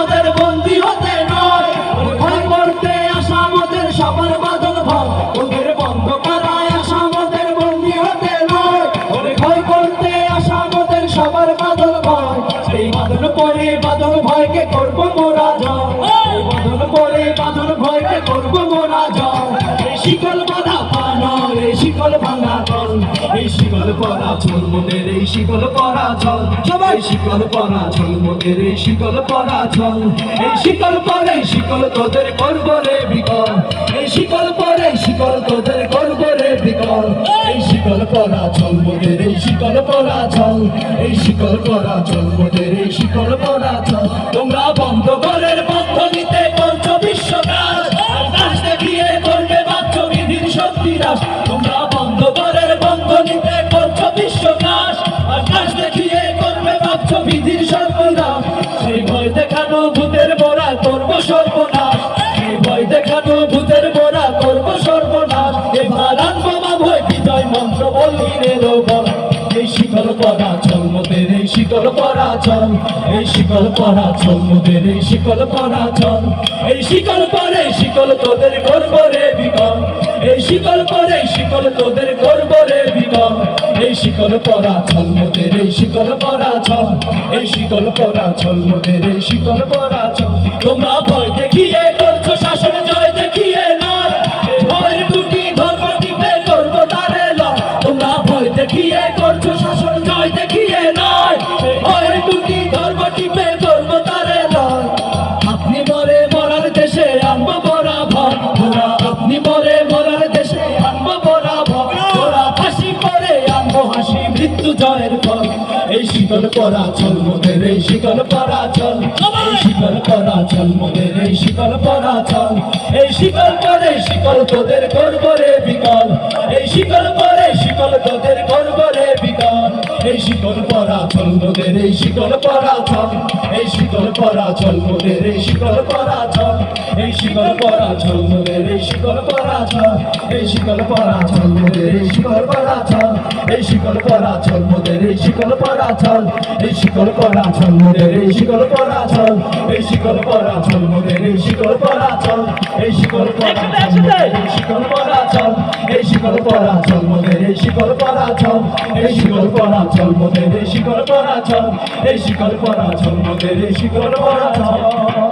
মোদের বন্দি হতে সবার বাদল ভয়। ওদের বন্ধ করায় আসা বন্দি হতে নয়। ভয় করতে আসা সবার বাদল ভয়। সেই বাদল পরে বাদল ভয়কে করব মোরা জয়। চল মোদের এই শিকল পরা চল সবাই শিকল পরা চল মোদের এই শিকল পরা চল এই শিকল পরে শিকল তোদের করব রে বিকল, এই শিকল পরে শিকল তোদের করব রে বিকল। এই শিকল পরা চল মোদের এই শিকল পরা চল এই শিকল পরা চল মোদের এই শিকল পরা চল তোমরা মন্ত্র বললি রে রোবন এই শিকল পরা চল মোদের, এই শিকল পরা চল এই শিকল পরা চল মোদের এই শিকল পরা চল এই শিকল পরে শিকল তোদের করব রে বিকল, এই শিকল পরে শিকল তোদের করব রে বিকল, এই শিকল পরা চল মোদের, এই শিকল পরা চল এই শিকল পরা চল মোদের, এই শিকল পরা চল তোমরা ভয় দেখিয়ে জয়ের ফল এই শিকল পরা চল মোদের এই শিকল পরা চল এই শিকল পরা চল মোদের এই শিকল পরা চল এই শিকল পরে শিকল তোদের করব রে বিকল এই শিকল পরে শিকল তোদের করব রে বিকল এই শিকল পরা চল মোদের এই শিকল পরা চল এই শিকল পরা চল মোদের এই শিকল পরা চল এই শিকল পরা চল মোদের এই শিকল পরা চল এই শিকল পরা চল মোদের এই পরা এই শিকল পরা চল মোদের এই শিকল পরা চল এই শিকল পরা চল মোদের এই শিকল পরা চল এই শিকল পরা চল মোদের এই শিকল পরা চল এই শিকল পরা মোদের এই শিকল পরা চল এই শিকল পরা চল মোদের এই শিকল পরা চল এই শিকল পরা চল মোদের এই শিকল পরা চল এই শিকল পরা চল মোদের এই শিকল পরা চল